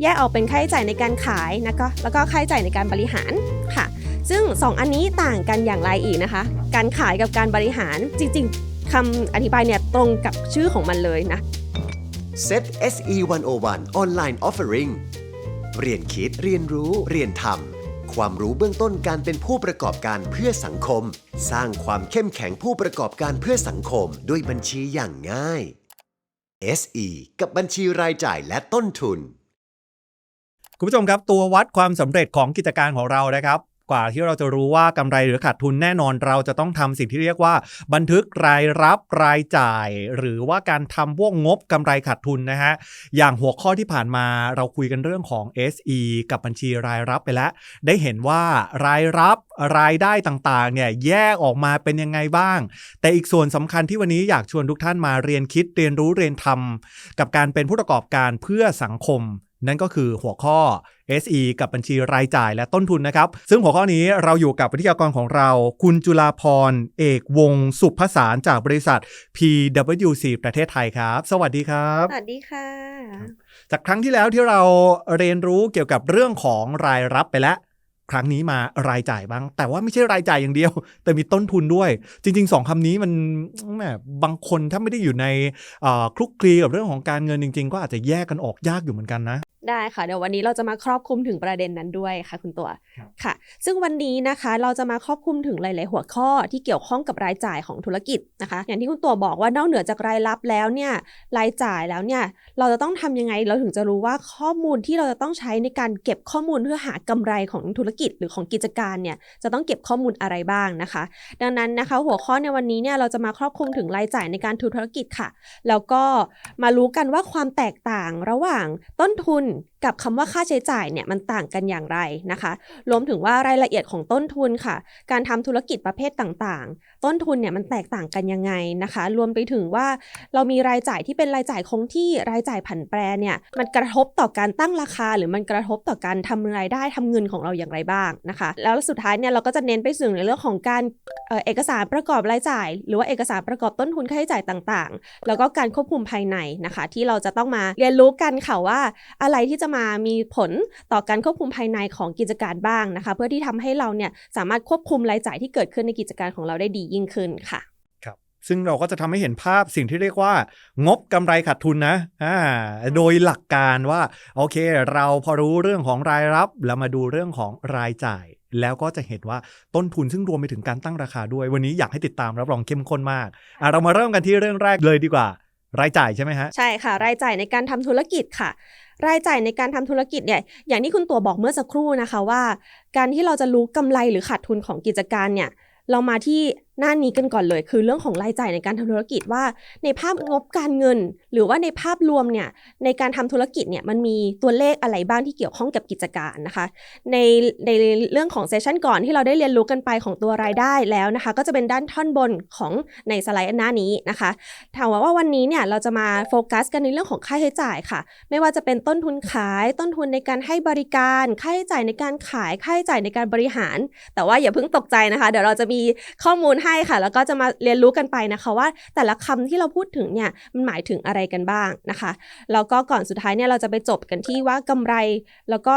แยกออกเป็นค่าใช้จ่ายในการขายนะคะแล้วก็ค่าใช้จ่ายในการบริหารค่ะ ซึ่ง 2 อันนี้ต่างกันอย่างไรอีกนะคะ การขายกับการบริหารจริงๆคำอธิบายเนี่ยตรงกับชื่อของมันเลยนะ Set SE 101 Online Offering เรียนคิดเรียนรู้ เรียนทำความรู้เบื้องต้นการเป็นผู้ประกอบการเพื่อสังคม สร้างความเข้มแข็งผู้ประกอบการเพื่อสังคม ด้วยบัญชีอย่างง่าย SE กับบัญชีรายจ่ายและต้นทุน คุณผู้ชมครับตัววัดความสำเร็จของกิจการของเรานะครับกว่าที่เราจะรู้ว่ากำไรหรือขาดทุนแน่นอนเราจะต้องทำสิ่งที่เรียกว่า บันทึกรายรับรายจ่าย หรือว่าการทำพวกงบกำไรขาดทุนนะฮะอย่างหัวข้อที่ผ่านมาเราคุยกันเรื่องของ SE กับบัญชีรายรับไปแล้ว ได้เห็นว่ารายรับรายได้ต่างๆเนี่ยแยกออกมาเป็นยังไงบ้าง แต่อีกส่วนสำคัญที่วันนี้อยากชวนทุกท่านมาเรียนคิดเรียนรู้เรียนทำกับการเป็นผู้ประกอบการเพื่อสังคม นั่นก็คือหัวข้อ SE กับบัญชีรายจ่ายและต้นทุนนะครับ ซึ่งหัวข้อนี้เราอยู่กับวิทยากรของเรา คุณจุลาพร เอกวงศ์สุภสารจากบริษัท PWC ประเทศไทยครับ สวัสดีครับ สวัสดีค่ะ จากครั้งที่แล้วที่เราเรียนรู้เกี่ยวกับเรื่องของรายรับไปแล้วครั้งนี้มารายจ่ายบ้าง แต่ว่าไม่ใช่รายจ่ายอย่างเดียว แต่มีต้นทุนด้วย จริงๆสองคำนี้มันแหมบางคนถ้าไม่ได้อยู่ในเอ่อคลุกคลีกับเรื่องของการเงินจริง ๆ ก็อาจจะแยกกันออกยากอยู่เหมือนกันนะ ได้ค่ะเดี๋ยววันนี้เราจะมาครอบคลุมถึงประเด็นนั้นด้วยค่ะ คุณตัวครับค่ะ ซึ่งวันนี้นะคะเราจะมาครอบคลุมถึงหลาย ๆ หัวข้อที่เกี่ยวข้องกับรายจ่ายของธุรกิจนะคะ อย่างที่คุณตัวบอกว่านอกเหนือจากรายรับแล้วเนี่ยรายจ่ายแล้วเนี่ยเราจะต้องทำยังไงเราถึงจะรู้ว่าข้อมูลที่เราจะต้องใช้ในการเก็บข้อมูลเพื่อหากำไรของธุรกิจหรือของกิจการเนี่ยจะต้องเก็บข้อมูลอะไรบ้างนะคะ ดังนั้นนะคะหัวข้อในวันนี้เนี่ยเราจะมาครอบคลุมถึงรายจ่ายในการทุนธุรกิจค่ะ แล้วก็มารู้กันว่าความแตกต่างระหว่างต้นทุนกับคำว่าค่าใช้จ่ายเนี่ยมันต่างกันอย่างไรนะคะ รวมถึงว่ารายละเอียดของต้นทุนค่ะ การทำธุรกิจประเภทต่าง ต้นทุนเนี่ยมันแตกต่างกันยังไงนะคะ รวมไปถึงว่าเรามีรายจ่ายที่เป็นรายจ่ายคงที่รายจ่ายผันแปรเนี่ยมันกระทบต่อการตั้งราคา หรือมันกระทบต่อการทำรายได้ทำเงินของเราอย่างไรบ้างนะคะ แล้วสุดท้ายเนี่ยเราก็จะเน้นไปถึงในเรื่องของการเอเอกสารประกอบรายจ่าย หรือว่าเอกสารประกอบต้นทุนค่าใช้จ่ายต่างๆ แล้วก็การควบคุมภายในนะคะ ที่เราจะต้องมาเรียนรู้กันค่ะว่า อะไรที่จะมามีผลต่อการควบคุมภายในของกิจการบ้างนะคะ เพื่อที่ทำให้เราเนี่ยสามารถควบคุมรายจ่ายที่เกิดขึ้นในกิจการของเราได้ดียิ่งขึ้นค่ะครับ ซึ่งเราก็จะทำให้เห็นภาพสิ่งที่เรียกว่า งบกำไรขาดทุนนะอ่าโดยหลักการว่า โอเค เราพอรู้เรื่องของรายรับ แล้วมาดูเรื่องของรายจ่าย แล้วก็จะเห็นว่าต้นทุนซึ่งรวมไปถึงการตั้งราคาด้วย วันนี้อยากให้ติดตามรับรองเข้มข้นมากอะเรามาเริ่มกันที่เรื่องแรกเลยดีกว่า รายจ่ายใช่ไหมฮะใช่ค่ะ รายจ่ายในการทำธุรกิจค่ะรายจ่ายในการทำธุรกิจเนี่ย อย่างที่คุณตัวบอกเมื่อสักครู่นะคะว่า การที่เราจะรู้กำไรหรือขาดทุนของกิจการเนี่ย เรามาที่หน้านี้กันก่อนเลย คือเรื่องของรายจ่ายในการทำธุรกิจว่า ในภาพงบการเงิน หรือว่าในภาพรวมเนี่ยในการทำธุรกิจเนี่ยมันมีตัวเลขอะไรบ้างที่เกี่ยวข้องกับกิจการนะคะ ในในเรื่องของเซสชันก่อนที่เราได้เรียนรู้กันไปของตัวรายได้แล้วนะคะ ก็จะเป็นด้านท่อนบนของในสไลด์หน้านี้นะคะถามว่าวันนี้เนี่ยเราจะมาโฟกัส กันในเรื่องของค่าใช้จ่ายค่ะ ไม่ว่าจะเป็นต้นทุนขายต้นทุนในการให้บริการค่าใช้จ่ายในการขายค่าใช้จ่ายในการบริหาร แต่ว่าอย่าเพิ่งตกใจนะคะ เดี๋ยวเราจะมีข้อมูลให้ค่ะ แล้วก็จะมาเรียนรู้กันไปนะคะว่าแต่ละคำที่เราพูดถึงเนี่ยมันหมายถึงอะไรกันบ้างนะคะแล้วก็ก่อนสุดท้ายเนี่ยเราจะไปจบกันที่ว่ากำไร แล้วก็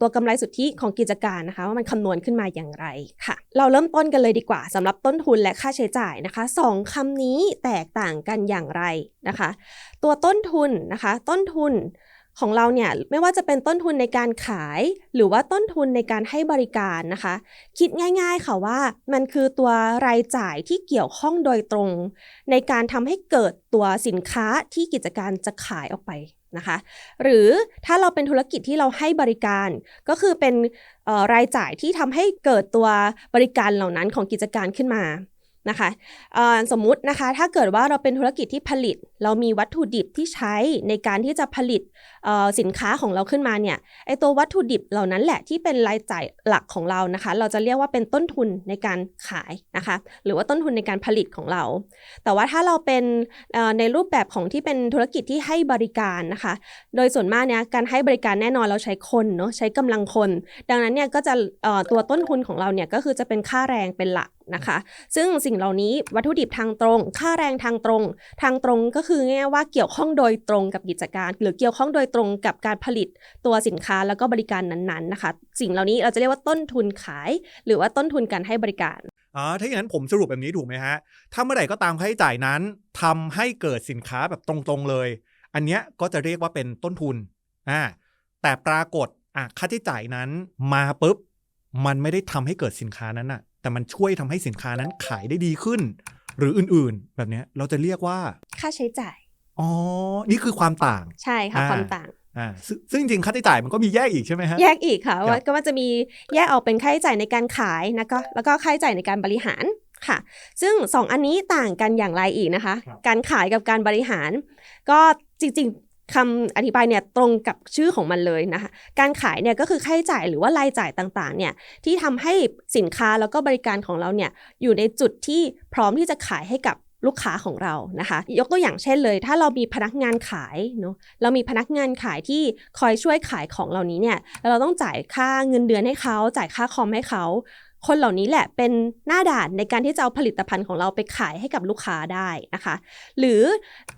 ตัวกำไรสุทธิของกิจการนะคะ ว่ามันคำนวณขึ้นมาอย่างไรค่ะ เราเริ่มต้นกันเลยดีกว่าสำหรับต้นทุนและค่าใช้จ่ายนะคะสองคำนี้แตกต่างกันอย่างไรนะคะ ตัวต้นทุนนะคะ ต้นทุน ของเราเนี่ยไม่ว่าจะเป็นต้นทุนในการขาย หรือว่าต้นทุนในการให้บริการนะคะ คิดง่ายๆค่ะว่ามันคือตัวรายจ่ายที่เกี่ยวข้องโดยตรง ในการทำให้เกิดตัวสินค้าที่กิจการจะขายออกไปนะคะ หรือถ้าเราเป็นธุรกิจที่เราให้บริการ ก็คือเป็นรายจ่ายที่ทำให้เกิดตัวบริการเหล่านั้นของกิจการขึ้นมา นะคะสมมุตินะคะถ้าเกิดว่าเราเป็นธุรกิจที่ผลิต เรามีวัตถุดิบที่ใช้ในการที่จะผลิตสินค้าของเราขึ้นมาเนี่ยไอตัววัตถุดิบเหล่านั้นแหละที่เป็นรายจ่ายหลักของเรานะคะ เราจะเรียกว่าเป็นต้นทุนในการขายนะคะ หรือว่าต้นทุนในการผลิตของเรา แต่ว่าถ้าเราเป็นในรูปแบบของที่เป็นธุรกิจที่ให้บริการนะคะ โดยส่วนมากเนี่ยการให้บริการแน่นอนเราใช้คนเนาะใช้กำลังคน ดังนั้นเนี่ยก็จะตัวต้นทุนของเราเนี่ยก็คือจะเป็นค่าแรงเป็นหลักนะคะ ซึ่งสิ่งงเหล่านี้ วัตถุดิบทางตรง ค่าแรงทางตรง ทางตรงก็คือแง่ว่าเกี่ยวข้องโดยตรงกับกิจการ หรือเกี่ยวข้องโดยตรงกับการผลิตตัวสินค้าแล้วก็บริการนั้นๆนะคะ สิ่งเหล่านี้เราจะเรียกว่าต้นทุนขาย หรือว่าต้นทุนการให้บริการอ๋อถ้าอย่างนั้นผมสรุปแบบนี้ถูกไหมฮะ ถ้าเมื่อไหร่ก็ตามค่าใช้จ่ายนั้นทำให้เกิดสินค้าแบบตรงๆเลย อันเนี้ยก็จะเรียกว่าเป็นต้นทุนอ่าแต่ปรากฏอะค่าใช้จ่ายนั้นมาปุ๊บมันไม่ได้ทำให้เกิดสินค้านั้นน่ะ แต่มันช่วยทำให้สินค้านั้นขายได้ดีขึ้น หรืออื่นๆ แบบเนี้ยเราจะเรียกว่า ค่าใช้จ่าย อ๋อ นี่คือความต่าง ใช่ค่ะอ่าความต่างอ่าซึ่งซึ่งจริงๆค่าใช้จ่ายมันก็มีแยกอีกใช่ไหมฮะแยกอีกค่ะครับว่าก็มันจะมีแยกออกเป็นค่าใช้จ่ายในการขายนะก็แล้วก็ค่าใช้จ่ายในการบริหารค่ะ ซึ่งสองอันนี้ต่างกันอย่างไรอีกนะคะครับการขายกับการบริหาร ก็จริงๆ คำอธิบายเนี่ยตรงกับชื่อของมันเลยนะคะ การขายเนี่ยก็คือค่าใช้จ่ายหรือว่ารายจ่ายต่างๆเนี่ยที่ทำให้สินค้าแล้วก็บริการของเราเนี่ยอยู่ในจุดที่พร้อมที่จะขายให้กับลูกค้าของเรานะคะ ยกตัวอย่างเช่นเลย ถ้าเรามีพนักงานขายเนาะเรามีพนักงานขายที่คอยช่วยขายของเหล่านี้เนี่ยแล้วเราต้องจ่ายค่าเงินเดือนให้เขา จ่ายค่าคอมให้เขา คนเหล่านี้แหละเป็นหน้าด่านในการที่จะเอาผลิตภัณฑ์ของเราไปขายให้กับลูกค้าได้นะคะ หรือ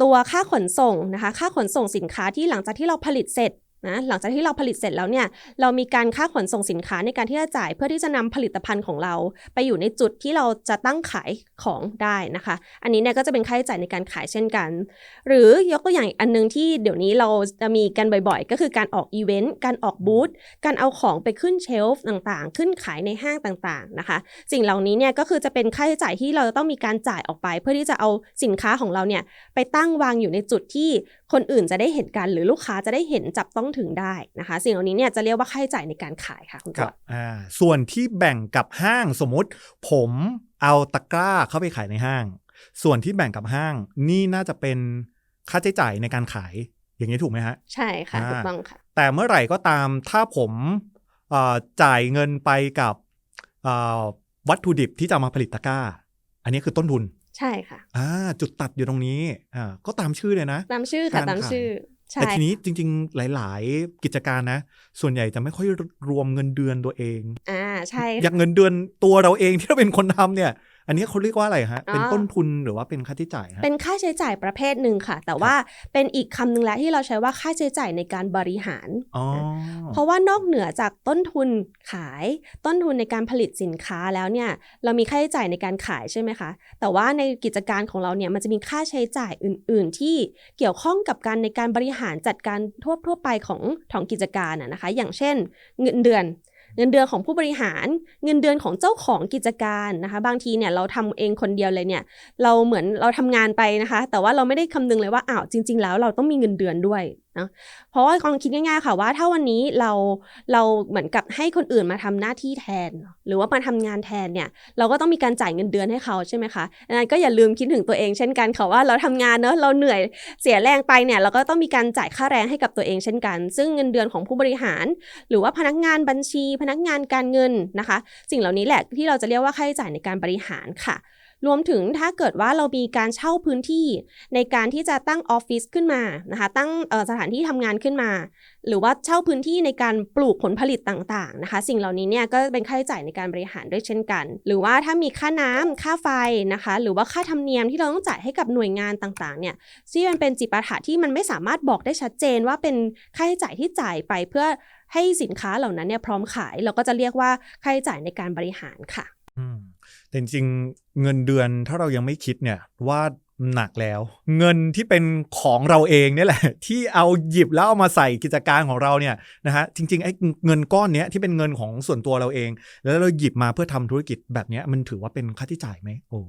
ตัวค่าขนส่งนะคะ ค่าขนส่งสินค้าที่หลังจากที่เราผลิตเสร็จ นะหลังจากที่เราผลิตเสร็จแล้วเนี่ยเรามีการค่าขนส่งสินค้าในการที่จะจ่ายเพื่อที่จะนำผลิตภัณฑ์ของเรา ไปอยู่ในจุดที่เราจะตั้งขายของได้นะคะ อันนี้เนี่ยก็จะเป็นค่าใช้จ่ายในการขายเช่นกัน หรือยกตัวอย่างอันนึงที่เดี๋ยวนี้เราจะมีกันบ่อยๆ ก็คือการออกอีเวนต์การออกบูธการเอาของไปขึ้นเชลฟ์ต่างๆ ขึ้นขายในห้างต่างๆนะคะ สิ่งเหล่านี้เนี่ยก็คือจะเป็นค่าใช้จ่ายที่เราจะต้องมีการจ่ายออกไป เพื่อที่จะเอาสินค้าของเราเนี่ยไปตั้งวางอยู่ในจุดที่คนอื่นจะได้เห็นกันหรือลูกค้าจะได้เห็นจับต้องถึงได้นะคะ สิ่งเหล่านี้เนี่ยจะเรียกว่าค่าใช้จ่ายในการขายค่ะคุณครัตัวบอ่าส่วนที่แบ่งกับห้างสมมติ ผมเอาตะกร้าเข้าไปขายในห้าง ส่วนที่แบ่งกับห้างนี่น่าจะเป็นค่าใช้จ่ายในการขายอย่างนี้ถูกไหมฮะ ใช่ค่ะอ่าถูกต้องค่ะ แต่เมื่อไหร่ก็ตามถ้าผมเอ่อจ่ายเงินไปกับเอ่อวัตถุดิบที่จะเอามาผลิตตะกร้า อันนี้คือต้นทุน ใช่ค่ะอ่าจุดตัดอยู่ตรงนี้อ่าก็ตามชื่อเลยนะ ตามชื่อค่ะการตามขายชื่อใช่แต่ทีนี้จริง ๆ หลาย ๆ กิจการนะ ส่วนใหญ่จะไม่ค่อยรวมเงินเดือนตัวเอง อ่าใช่ อย่างเงินเดือนตัวเราเองที่เราเป็นคนทำเนี่ย อันนี้เขาเรียกว่าอะไรฮะอ๋อเป็นต้นทุนหรือว่าเป็นค่าใช้จ่ายฮะ เป็นค่าใช้จ่ายประเภทหนึ่งค่ะ แต่ว่าเป็นอีกคำหนึ่งแล้วที่เราใช้ว่าค่าใช้จ่ายในการบริหารอ๋อเพราะว่านอกเหนือจากต้นทุนขาย ต้นทุนในการผลิตสินค้าแล้วเนี่ย เรามีค่าใช้จ่ายในการขายใช่ไหมคะ แต่ว่าในกิจการของเราเนี่ยมันจะมีค่าใช้จ่ายอื่น ๆ ที่เกี่ยวข้องกับการในการบริหารจัดการทั่วทั่วไปของของกิจการอะนะคะ อย่างเช่น เงินเดือน เงินเดือนของผู้บริหารเงินเดือนของเจ้าของกิจการนะคะ บางทีเนี่ยเราทำเองคนเดียวเลยเนี่ย เราเหมือนเราทำงานไปนะคะ แต่ว่าเราไม่ได้คำนึงเลยว่าอ้าวจริง ๆ แล้วเราต้องมีเงินเดือนด้วย นะเพราะว่าลองคิดง่ายๆค่ะว่าถ้าวันนี้เราเราเหมือนกับให้คนอื่นมาทำหน้าที่แทน หรือว่ามาทำงานแทนเนี่ยเราก็ต้องมีการจ่ายเงินเดือนให้เขาใช่ไหมคะดังนั้นก็อย่าลืมคิดถึงตัวเองเช่นกันค่ะว่าเราทำงานเนอะเราเหนื่อยเสียแรงไปเนี่ยเราก็ต้องมีการจ่ายค่าแรงให้กับตัวเองเช่นกัน ซึ่งเงินเดือนของผู้บริหาร หรือว่าพนักงานบัญชี พนักงานการเงินนะคะ สิ่งเหล่านี้แหละที่เราจะเรียกว่าค่าใช้จ่ายในการบริหารค่ะ รวมถึงถ้าเกิดว่าเรามีการเช่าพื้นที่ในการที่จะตั้งออฟฟิศขึ้นมานะคะตั้งสถานที่ทำงานขึ้นมา หรือว่าเช่าพื้นที่ในการปลูกผลผลิตต่างๆนะคะ สิ่งเหล่านี้เนี่ยก็เป็นค่าใช้จ่ายในการบริหารด้วยเช่นกัน หรือว่าถ้ามีค่าน้ำค่าไฟนะคะ หรือว่าค่าธรรมเนียมที่เราต้องจ่ายให้กับหน่วยงานต่างๆเนี่ยที่มันเป็นจิปาถะที่มันไม่สามารถบอกได้ชัดเจนว่าเป็นค่าใช้จ่ายที่จ่ายไปเพื่อให้สินค้าเหล่านั้นเนี่ยพร้อมขาย เราก็จะเรียกว่าค่าใช้จ่ายในการบริหารค่ะ อืม จริงๆเงินเดือนถ้าเรายังไม่คิดเนี่ยว่าหนักแล้ว เงินที่เป็นของเราเองเนี่ยแหละ ที่เอาหยิบแล้วเอามาใส่กิจการของเราเนี่ยนะฮะจริงๆไอ้เงินก้อนเนี้ยที่เป็นเงินของส่วนตัวเราเอง แล้วเราหยิบมาเพื่อทำธุรกิจแบบเนี้ยมันถือว่าเป็นค่าใช้จ่ายไหมโอ้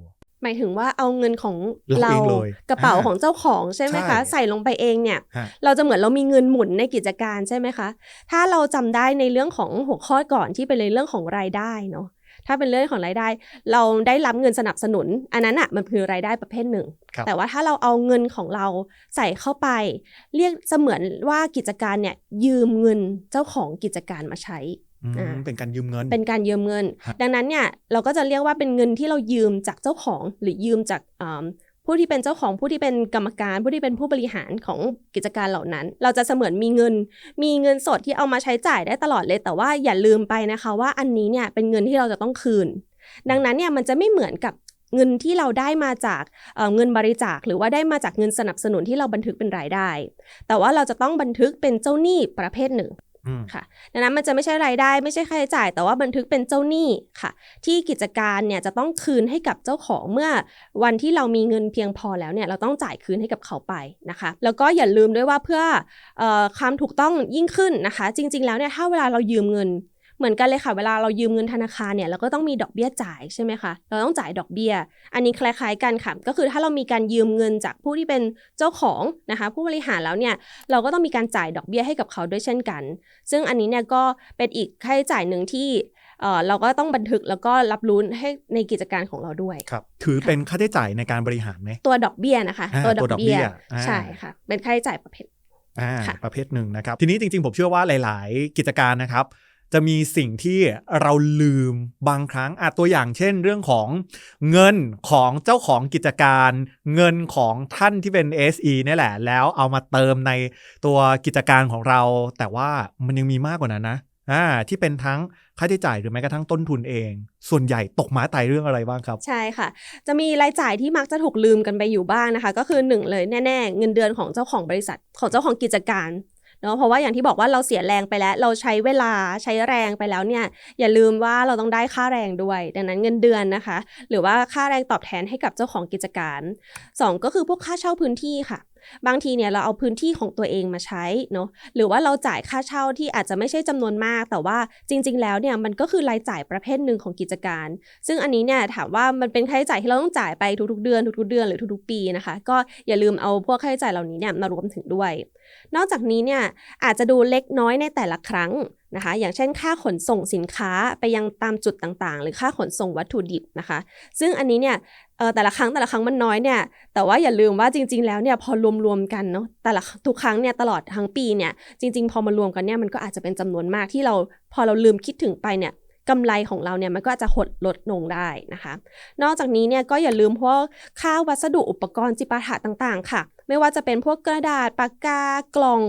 หมายถึงว่าเอาเงินของเราเราเองเลยกระเป๋าอ่าของเจ้าของใช่ไหมคะใช่ใส่ลงไปเองเนี่ยฮะเราจะเหมือนเรามีเงินหมุนในกิจการใช่ไหมคะ ถ้าเราจำได้ในเรื่องของหัวข้อก่อนที่เป็นในเรื่องของรายได้เนาะ ถ้าเป็นเรื่องของรายได้ เราได้รับเงินสนับสนุน อันนั้นอะ่ะมันคือรายได้ประเภทหนึ่งครับแต่ว่าถ้าเราเอาเงินของเราใส่เข้าไป เรียกเสมือนว่ากิจการเนี่ยยืมเงินเจ้าของกิจการมาใช้อืมอ่าเป็นการยืมเงิน เป็นการยืมเงินครับดังนั้นเนี่ยเราก็จะเรียกว่าเป็นเงินที่เรายืมจากเจ้าของหรือยืมจากอ่า ผู้ที่เป็นเจ้าของผู้ที่เป็นกรรมการ ผู้ที่เป็นผู้บริหารของกิจการเหล่านั้น เราจะเสมือนมีเงิน มีเงินสดที่เอามาใช้จ่ายได้ตลอดเลย แต่ว่าอย่าลืมไปนะคะว่าอันนี้เนี่ยเป็นเงินที่เราจะต้องคืน ดังนั้นเนี่ยมันจะไม่เหมือนกับเงินที่เราได้มาจากเเงินบริจาค หรือว่าได้มาจากเงินสนับสนุนที่เราบันทึกเป็นรายได้ แต่ว่าเราจะต้องบันทึกเป็นเจ้าหนี้ประเภทหนึ่ง ค่ะดังนั้นมันจะไม่ใช่รายได้ไม่ใช่ค่าใช้จ่าย แต่ว่าบันทึกเป็นเจ้าหนี้ค่ะ ที่กิจการเนี่ยจะต้องคืนให้กับเจ้าของเมื่อวันที่เรามีเงินเพียงพอแล้วเนี่ยเราต้องจ่ายคืนให้กับเขาไปนะคะ แล้วก็อย่าลืมด้วยว่าเพื่อเอ่อความถูกต้องยิ่งขึ้นนะคะ จริง ๆ แล้วเนี่ยถ้าเวลาเรายืมเงิน เหมือนกันเลยค่ะ เวลาเรายืมเงินธนาคารเนี่ยเราก็ต้องมีดอกเบี้ยจ่ายใช่ไหมคะเราต้องจ่ายดอกเบี้ย อันนี้คล้ายๆกันค่ะก็คือถ้าเรามีการยืมเงินจากผู้ที่เป็นเจ้าของนะคะผู้บริหารแล้วเนี่ยเราก็ต้องมีการจ่ายดอกเบี้ยให้กับเขาด้วยเช่นกัน ซึ่งอันนี้เนี่ยก็เป็นอีกค่าใช้จ่ายหนึ่งที่เอ่อเราก็ต้องบันทึกแล้วก็รับรู้ให้ในกิจการของเราด้วยครับถือเป็นค่าใช้จ่ายในการบริหารไหมตัวดอกเบี้ยนะคะอ่าตัวดตัวอกดอกเบี้เบี้ยยอ่าใช่ค่ะ เป็นค่าใช้จ่ายประเภทอ่าค่ะประเภทหนึ่งนะครับ ทีนี้จริงๆ ผมเชื่อว่าหลาย ๆ กิจการนะครับ จะมีสิ่งที่เราลืมบางครั้งอาตัวอย่างเช่น เรื่องของเงินของเจ้าของกิจการ เงินของท่านที่เป็น SE นี่แหละ แล้วเอามาเติมในตัวกิจการของเรา แต่ว่ามันยังมีมากกว่านั้นนะอ่าที่เป็นทั้งค่าใช้จ่ายหรือแม้กระทั่งต้นทุนเอง ส่วนใหญ่ตกมาไตายเรื่องอะไรบ้างครับ ใช่ค่ะ จะมีรายจ่ายที่มักจะถูกลืมกันไปอยู่บ้างนะคะ ก็คือหนึ่งเลยแน่ ๆ เงินเดือนของเจ้าของบริษัทของเจ้าของกิจการ เนาะเพราะว่าอย่างที่บอกว่าเราเสียแรงไปแล้ว เราใช้เวลาใช้แรงไปแล้วเนี่ย อย่าลืมว่าเราต้องได้ค่าแรงด้วย ดังนั้นเงินเดือนนะคะ หรือว่าค่าแรงตอบแทนให้กับเจ้าของกิจการสองก็คือพวกค่าเช่าพื้นที่ค่ะ บางทีเนี่ยเราเอาพื้นที่ของตัวเองมาใช้เนาะหรือว่าเราจ่ายค่าเช่าที่อาจจะไม่ใช่จำนวนมาก แต่ว่าจริง ๆ แล้วเนี่ยมันก็คือรายจ่ายประเภทหนึ่งของกิจการ ซึ่งอันนี้เนี่ยถามว่ามันเป็นค่าใช้จ่ายที่เราต้องจ่ายไปทุกๆเดือนทุกๆเดือนหรือทุกๆปีนะคะ ก็อย่าลืมเอาพวกค่าใช้จ่ายเหล่านี้เนี่ยมารวมถึงด้วย นอกจากนี้เนี่ยอาจจะดูเล็กน้อยในแต่ละครั้งนะคะอย่างเช่นค่าขนส่งสินค้าไปยังตามจุดต่างๆ หรือค่าขนส่งวัตถุดิบนะคะ ซึ่งอันนี้เนี่ยแต่ละครั้งแต่ละครั้งมันน้อยเนี่ยแต่ว่าอย่าลืมว่าจริง ๆ แล้วเนี่ยพอรวมๆกันเนาะแต่ละทุกครั้งเนี่ยตลอดทั้งปีเนี่ยจริง ๆ พอมารวมกันเนี่ยมันก็อาจจะเป็นจำนวนมากที่เราพอเราลืมคิดถึงไปเนี่ยกำไรของเราเนี่ยมันก็อาจจะหดลดลงได้นะคะ นอกจากนี้เนี่ยก็อย่าลืมพวกค่าวัสดุอุปกรณ์จิปาถะต่างๆ ค่ะ ไม่ว่าจะเป็นพวกกระดาษปากกากล่อง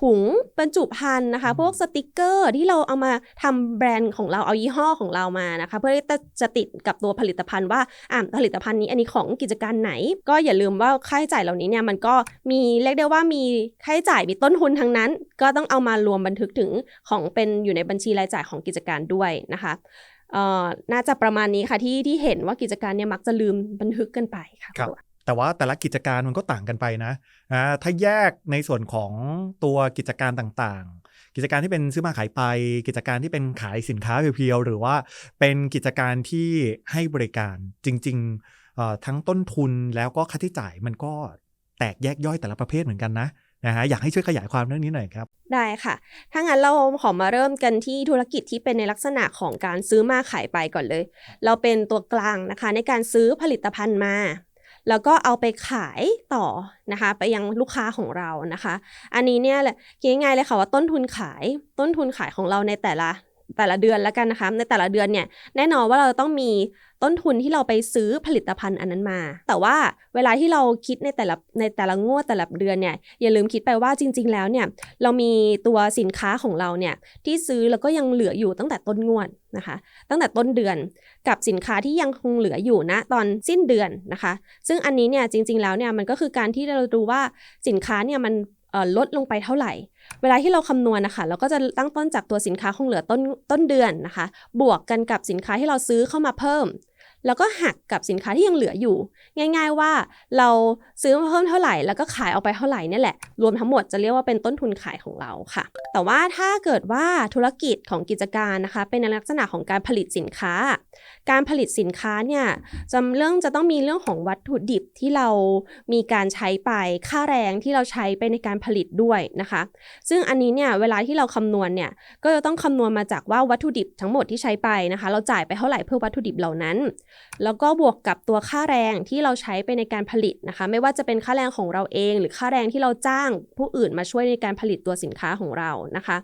ถุงบรรจุภัณฑ์นะคะ พวกสติกเกอร์ที่เราเอามาทำแบรนด์ของเราเอายี่ห้อของเรามานะคะ เพื่อที่จะติดกับตัวผลิตภัณฑ์ว่าอ่าผลิตภัณฑ์นี้อันนี้ของกิจการไหน ก็อย่าลืมว่าค่าใช้จ่ายเหล่านี้เนี่ยมันก็มีเรียกได้ว่ามีค่าใช้จ่ายมีต้นทุนทั้งนั้น ก็ต้องเอามารวมบันทึกถึงของเป็นอยู่ในบัญชีรายจ่ายของกิจการด้วยนะคะเอ่อน่าจะประมาณนี้ค่ะที่ที่เห็นว่ากิจการเนี่ยมักจะลืมบันทึกกันไปค่ะครับ แต่ว่าแต่ละกิจการมันก็ต่างกันไปนะอ่าถ้าแยกในส่วนของตัวกิจการต่างๆ กิจการที่เป็นซื้อมาขายไป กิจการที่เป็นขายสินค้าเพียวๆหรือว่าเป็นกิจการที่ให้บริการจริงๆทั้งต้นทุนแล้วก็ค่าใช้จ่ายมันก็แตกแยกย่อยแต่ละประเภทเหมือนกันนะนะฮะอยากให้ช่วยขยายความเรื่องนี้หน่อยครับ ได้ค่ะ ถ้างั้นเราขอมาเริ่มกันที่ธุรกิจที่เป็นในลักษณะของการซื้อมาขายไปก่อนเลย เราเป็นตัวกลางนะคะในการซื้อผลิตภัณฑ์มา แล้วก็เอาไปขายต่อนะคะ ไปยังลูกค้าของเรานะคะ อันนี้เนี่ยแหละคิดง่ายๆเลยค่ะว่าต้นทุนขายต้นทุนขายของเราในแต่ละ แต่ละเดือนแล้วกันนะคะ ในแต่ละเดือนเนี่ยแน่นอนว่าเราต้องมีต้นทุนที่เราไปซื้อผลิตภัณฑ์อันนั้นมา แต่ว่าเวลาที่เราคิดในแต่ละในแต่ละงวดแต่ละเดือนเนี่ยอย่าลืมคิดไปว่าจริง ๆ แล้วเนี่ยเรามีตัวสินค้าของเราเนี่ยที่ซื้อแล้วก็ยังเหลืออยู่ตั้งแต่ต้นงวดนะคะ ตั้งแต่ต้นเดือนกับสินค้าที่ยังคงเหลืออยู่ณตอนสิ้นเดือนนะคะ ซึ่งอันนี้เนี่ยจริง ๆ แล้วเนี่ยมันก็คือการที่เราดูว่าสินค้าเนี่ยมัน ลดลงไปเท่าไหร่ เวลาที่เราคำนวณนะคะเราก็จะตั้งต้นจากตัวสินค้าคงเหลือต้นต้นเดือนนะคะ บวกกันกับสินค้าที่เราซื้อเข้ามาเพิ่ม แล้วก็หักกับสินค้าที่ยังเหลืออยู่ ง่าย ๆว่าเราซื้อมาเพิ่มเท่าไหร่ แล้วก็ขายออกไปเท่าไหร่นี่แหละ รวมทั้งหมดจะเรียกว่าเป็นต้นทุนขายของเราค่ะ แต่ว่าถ้าเกิดว่าธุรกิจของกิจการนะคะ เป็นในลักษณะของการผลิตสินค้า การผลิตสินค้าเนี่ยจำเรื่องจะต้องมีเรื่องของวัตถุดิบที่เรามีการใช้ไปค่าแรงที่เราใช้ไปในการผลิตด้วยนะคะ ซึ่งอันนี้เนี่ยเวลาที่เราคำนวณเนี่ยก็จะต้องคำนวณมาจากว่าวัตถุดิบทั้งหมดที่ใช้ไปนะคะ เราจ่ายไปเท่าไหร่เพื่อวัตถุดิบเหล่านั้น แล้วก็บวกกับตัวค่าแรงที่เราใช้ไปในการผลิตนะคะ ไม่ว่าจะเป็นค่าแรงของเราเอง หรือค่าแรงที่เราจ้างผู้อื่นมาช่วยในการผลิตตัวสินค้าของเรานะคะ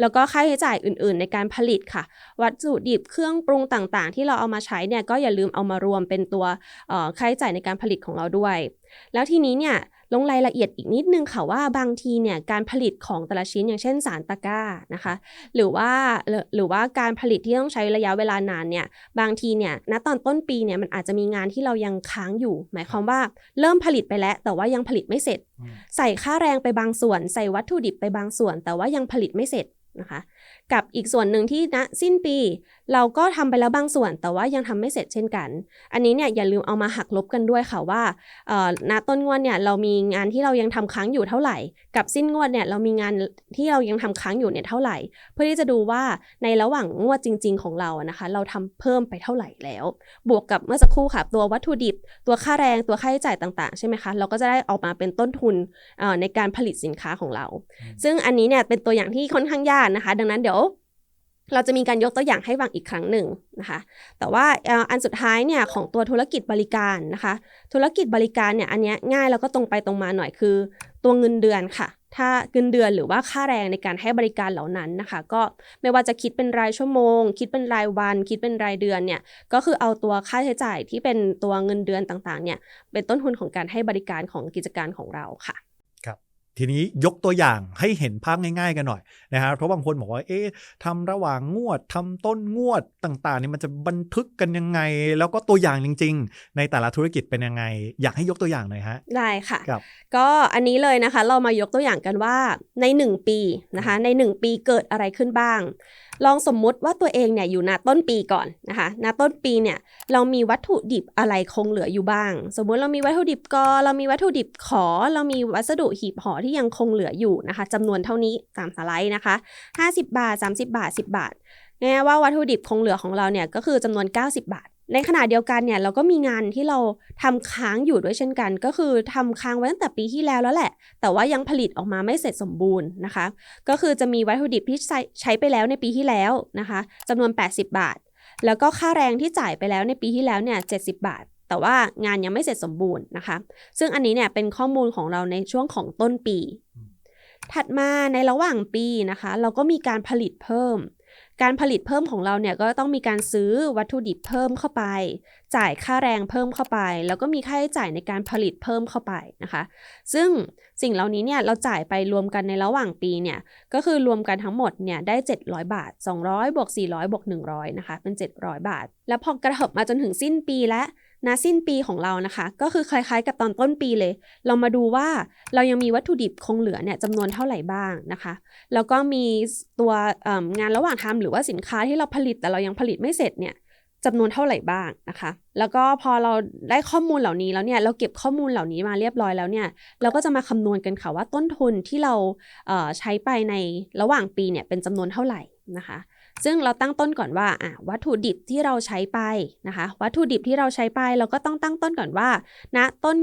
แล้วก็ค่าใช้จ่ายอื่น ๆ ในการผลิตค่ะ วัตถุดิบเครื่องปรุงต่างๆ ที่เราเอามาใช้เนี่ยก็อย่าลืมเอามารวมเป็นตัวเอ่อค่าใช้จ่ายในการผลิตของเราด้วย แล้วทีนี้เนี่ยลงรายละเอียดอีกนิดนึงค่ะว่าบางทีเนี่ยการผลิตของแต่ละชิ้นอย่างเช่นสารตะกร้านะคะ หรือว่าหรือหรือว่าการผลิตที่ต้องใช้ระยะเวลานานเนี่ยบางทีเนี่ยณตอนต้นปีเนี่ยมันอาจจะมีงานที่เรายังค้างอยู่ หมายความว่าเริ่มผลิตไปแล้ว แต่ว่ายังผลิตไม่เสร็จอืมใส่ค่าแรงไปบางส่วน ใส่วัตถุดิบไปบางส่วน แต่ว่ายังผลิตไม่เสร็จนะคะ กับอีกส่วนหนึ่งที่ณสิ้นปี เราก็ทำไปแล้วบางส่วน แต่ว่ายังทำไม่เสร็จเช่นกัน อันนี้เนี่ยอย่าลืมเอามาหักลบกันด้วยค่ะว่าเอ่อณต้นงวดเนี่ยเรามีงานที่เรายังทำค้างอยู่เท่าไหร่ กับสิ้นงวดเนี่ยเรามีงานที่เรายังทำค้างอยู่เนี่ยเท่าไหร่ เพื่อที่จะดูว่าในระหว่างงวดจริง ๆ ของเราอะนะคะ เราทำเพิ่มไปเท่าไหร่แล้ว บวกกับเมื่อสักครู่ค่ะตัววัตถุดิบ ตัวค่าแรงตัวค่าใช้จ่ายต่างๆใช่ไหมคะเราก็จะได้ออกมาเป็นต้นทุนเอ่อในการผลิตสินค้าของเรา ซึ่งอันนี้เนี่ยเป็นตัวอย่างที่ค่อนข้างยากนะคะ ดังนั้นเดี๋ยว เราจะมีการยกตัวอย่างให้ฟังอีกครั้งหนึ่งนะคะ แต่ว่าอันสุดท้ายเนี่ยของตัวธุรกิจบริการนะคะ ธุรกิจบริการเนี่ยอันนี้ง่ายแล้วก็ตรงไปตรงมาหน่อยคือ ตัวเงินเดือนค่ะ ถ้าเงินเดือนหรือว่าค่าแรงในการให้บริการเหล่านั้นนะคะ ก็ไม่ว่าจะคิดเป็นรายชั่วโมง คิดเป็นรายวัน คิดเป็นรายเดือนเนี่ยก็คือเอาตัวค่าใช้จ่ายที่เป็นตัวเงินเดือนต่างๆเนี่ยเป็นต้นทุนของการให้บริการของกิจการของเราค่ะ ทีนี้ยกตัวอย่างให้เห็นภาพง่าย ๆ กันหน่อยนะฮะเพราะบางคนบอกว่าเอ๊ะทำระหว่างงวดทำต้นงวดต่างๆเนี่ยมันจะบันทึกกันยังไง แล้วก็ตัวอย่างจริง ๆ ในแต่ละธุรกิจเป็นยังไง อยากให้ยกตัวอย่างหน่อยฮะได้ค่ะครับก็อันนี้เลยนะคะ เรามายกตัวอย่างกันว่าใน 1 ปีนะคะใน 1 ปีเกิดอะไรขึ้นบ้าง ลองสมมุติว่าตัวเองเนี่ยอยู่ณต้นปีก่อนนะคะณต้นปีเนี่ยเรามีวัตถุดิบอะไรคงเหลืออยู่บ้าง สมมุติเรามีวัตถุดิบกอเรามีวัตถุดิบขอ เรามีวัสดุหีบห่อที่ยังคงเหลืออยู่นะคะจำนวนเท่านี้ตามสไลด์นะคะ 50 บาท 30 บาท 10 บาทแง่ว่าวัตถุดิบคงเหลือของเราเนี่ยก็คือจำนวน 90 บาท ในขณะเดียวกันเนี่ยเราก็มีงานที่เราทำค้างอยู่ด้วยเช่นกัน ก็คือทำค้างไว้ตั้งแต่ปีที่แล้วแล้วแหละ แต่ว่ายังผลิตออกมาไม่เสร็จสมบูรณ์นะคะ ก็คือจะมีวัตถุดิบที่ใช้ใช้ไปแล้วในปีที่แล้วนะคะจำนวน 80 บาท แล้วก็ค่าแรงที่จ่ายไปแล้วในปีที่แล้วเนี่ย70บาท แต่ว่างานยังไม่เสร็จสมบูรณ์นะคะ ซึ่งอันนี้เนี่ยเป็นข้อมูลของเราในช่วงของต้นปี ถัดมาในระหว่างปีนะคะ เราก็มีการผลิตเพิ่ม การผลิตเพิ่มของเราเนี่ยก็ต้องมีการซื้อวัตถุดิบเพิ่มเข้าไป จ่ายค่าแรงเพิ่มเข้าไป แล้วก็มีค่าใช้จ่ายในการผลิตเพิ่มเข้าไปนะคะ ซึ่งสิ่งเหล่านี้เนี่ยเราจ่ายไปรวมกันในระหว่างปีเนี่ยก็คือรวมกันทั้งหมดเนี่ยได้ 700 บาท 200บวก400บวก100นะคะเป็น 700 บาท แล้วพอกระเถิบมาจนถึงสิ้นปีแล้ว นะสิ้นปีของเรานะคะ ก็คือคล้ายๆ กับตอนต้นปีเลย เรามาดูว่าเรายังมีวัตถุดิบคงเหลือเนี่ยจำนวนเท่าไหร่บ้างนะคะ แล้วก็มีตัวงานระหว่างทำหรือว่าสินค้าที่เราผลิตแต่เรายังผลิตไม่เสร็จเนี่ยจำนวนเท่าไหร่บ้างนะคะ แล้วก็พอเราได้ข้อมูลเหล่านี้แล้วเนี่ยเราเก็บข้อมูลเหล่านี้มาเรียบร้อยแล้วเนี่ยเราก็จะมาคำนวณกันค่ะว่าต้นทุนที่เราเใช้ไปในระหว่างปีเนี่ยเป็นจำนวนเท่าไหร่นะคะ ซึ่งเราตั้งต้นก่อนว่าอะวัตถุดิบที่เราใช้ไปนะคะ วัตถุดิบที่เราใช้ไปเราก็ต้องตั้งต้นก่อนว่าณต้น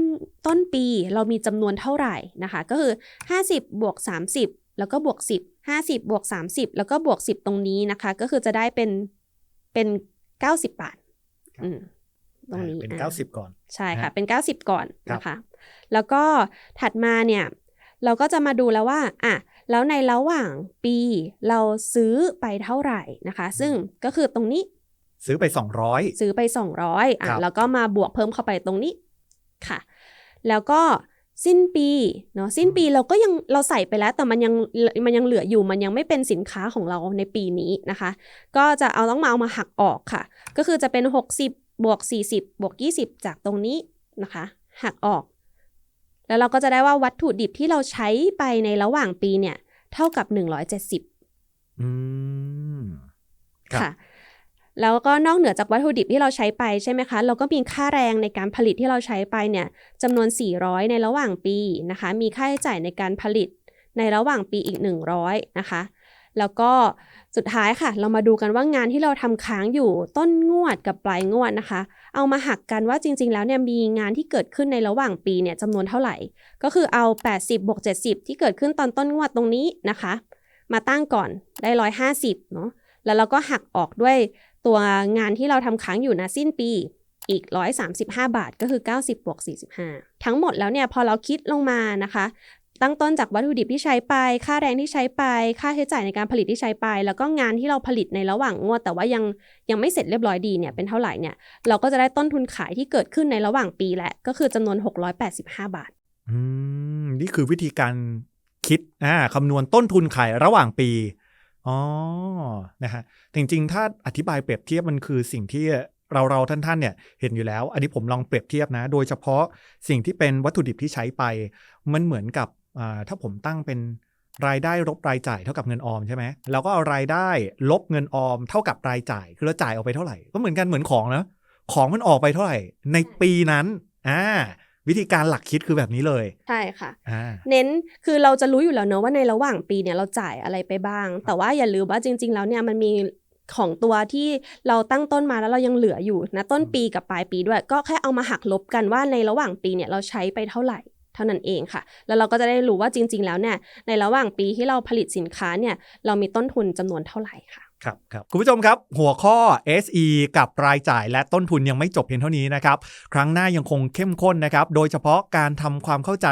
ต้นปีเรามีจำนวนเท่าไหร่นะคะ ก็คือ 50 บวก 30 แล้วก็บวก 10 50 บวก 30 แล้วก็บวก 10 ตรงนี้นะคะ ก็คือจะได้เป็นเป็น 90 บาทครับอืมตรงนี้เป็นอะ90 ก่อน ใช่ค่ะนะเป็น 90 ก่อนครับนะคะ แล้วก็ถัดมาเนี่ย เราก็จะมาดูแล้วว่าอะ แล้วในระหว่างปีเราซื้อไปเท่าไหร่นะคะ ซึ่งก็คือตรงนี้ ซื้อไป 200 ซื้อไป 200อะครับแล้วก็มาบวกเพิ่มเข้าไปตรงนี้ค่ะ แล้วก็สิ้นปีเนาะสิ้นปีเราก็ยังเราใส่ไปแล้วแต่มันยังมันยังเหลืออยู่มันยังไม่เป็นสินค้าของเราในปีนี้นะคะ ก็จะเอาต้องมาเอามาหักออกค่ะ ก็คือจะเป็น 60 บวก 40 บวก 20 จากตรงนี้นะคะ หักออก แล้วเราก็จะได้ว่าวัตถุดิบที่เราใช้ไปในระหว่างปีเนี่ย เท่ากับ 170อืมครับค่ะ แล้วก็นอกเหนือจากวัตถุดิบที่เราใช้ไปใช่ไหมคะ เราก็มีค่าแรงในการผลิตที่เราใช้ไปเนี่ยจำนวน 400 ในระหว่างปีนะคะ มีค่าใช้จ่ายในการผลิตในระหว่างปีอีก 100 นะคะ แล้วก็ สุดท้ายค่ะ เรามาดูกันว่างานที่เราทำค้างอยู่ต้นงวดกับปลายงวดนะคะ เอามาหักกันว่าจริง ๆ แล้วเนี่ยมีงานที่เกิดขึ้นในระหว่างปีเนี่ยจำนวนเท่าไหร่ ก็คือเอา 80บวก70 ที่เกิดขึ้นตอนต้นงวดตรงนี้นะคะ มาตั้งก่อนได้ 150เนาะแล้วเราก็หักออกด้วยตัวงานที่เราทำค้างอยู่นะสิ้นปีอีก 135 บาทก็คือ 90บวก45 ทั้งหมดแล้วเนี่ยพอเราคิดลงมานะคะ ตั้งต้นจากวัตถุดิบที่ใช้ไป ค่าแรงที่ใช้ไป ค่าใช้จ่ายในการผลิตที่ใช้ไป แล้วก็งานที่เราผลิตในระหว่างงวด แต่ว่ายังยังไม่เสร็จเรียบร้อยดีเนี่ยเป็นเท่าไหร่เนี่ยเราก็จะได้ต้นทุนขายที่เกิดขึ้นในระหว่างปีแหละก็คือจำนวน 685 บาท อืม นี่คือวิธีการคิดอ่าคำนวณต้นทุนขายระหว่างปี อ๋อ นะฮะ จริงๆ ถ้าอธิบายเปรียบเทียบมันคือสิ่งที่เราเราท่านๆเนี่ยเห็นอยู่แล้ว อันนี้ผมลองเปรียบเทียบนะ โดยเฉพาะสิ่งที่เป็นวัตถุดิบที่ใช้ไป มันเหมือนกับ ถ้าผมตั้งเป็นรายได้ลบรายจ่ายเท่ากับเงินออมใช่ไหมแล้วก็เอารายได้ลบเงินออมเท่ากับรายจ่าย คือเราจ่ายออกไปเท่าไหร่ ก็เหมือนกันเหมือนของนะของมันออกไปเท่าไหร่ ในปีนั้นอ่าวิธีการหลักคิดคือแบบนี้เลย ใช่ค่ะอ่าเน้นคือเราจะรู้อยู่แล้วเนอะว่าในระหว่างปีเนี่ยเราจ่ายอะไรไปบ้าง แต่ว่าอย่าลืมว่าจริง ๆ แล้วเนี่ยมันมีของตัวที่เราตั้งต้นมาแล้วเรายังเหลืออยู่นะต้นปีกับปลายปีด้วย ก็แค่เอามาหักลบกันว่าในระหว่างปีเนี่ยเราใช้ไปเท่าไหร่ เท่านั้นเองค่ะ แล้วเราก็จะได้รู้ว่าจริง ๆ แล้วเนี่ยในระหว่างปีที่เราผลิตสินค้าเนี่ยเรามีต้นทุนจำนวนเท่าไหร่ค่ะครับครับคุณผู้ชมครับ หัวข้อ SE กับรายจ่ายและต้นทุนยังไม่จบเพียงเท่านี้นะครับ ครั้งหน้ายังคงเข้มข้นนะครับ โดยเฉพาะการทำความเข้าใจ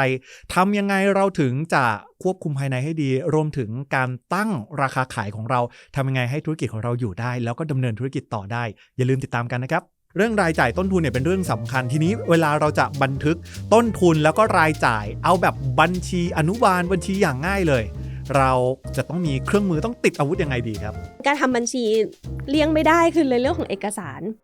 ทำยังไงเราถึงจะควบคุมภายในให้ดี รวมถึงการตั้งราคาขายของเราทำยังไงให้ธุรกิจของเราอยู่ได้ แล้วก็ดำเนินธุรกิจต่อได้ อย่าลืมติดตามกันนะครับ เรื่องรายจ่ายต้นทุนเนี่ยเป็นเรื่องสำคัญทีนี้เวลาเราจะบันทึกต้นทุนแล้วก็รายจ่าย เอาแบบบัญชีอนุบาลบัญชีอย่างง่ายเลย เราจะต้องมีเครื่องมือต้องติดอาวุธยังไงดีครับ การทำบัญชีเลี่ยงไม่ได้คือในเรื่องของเอกสาร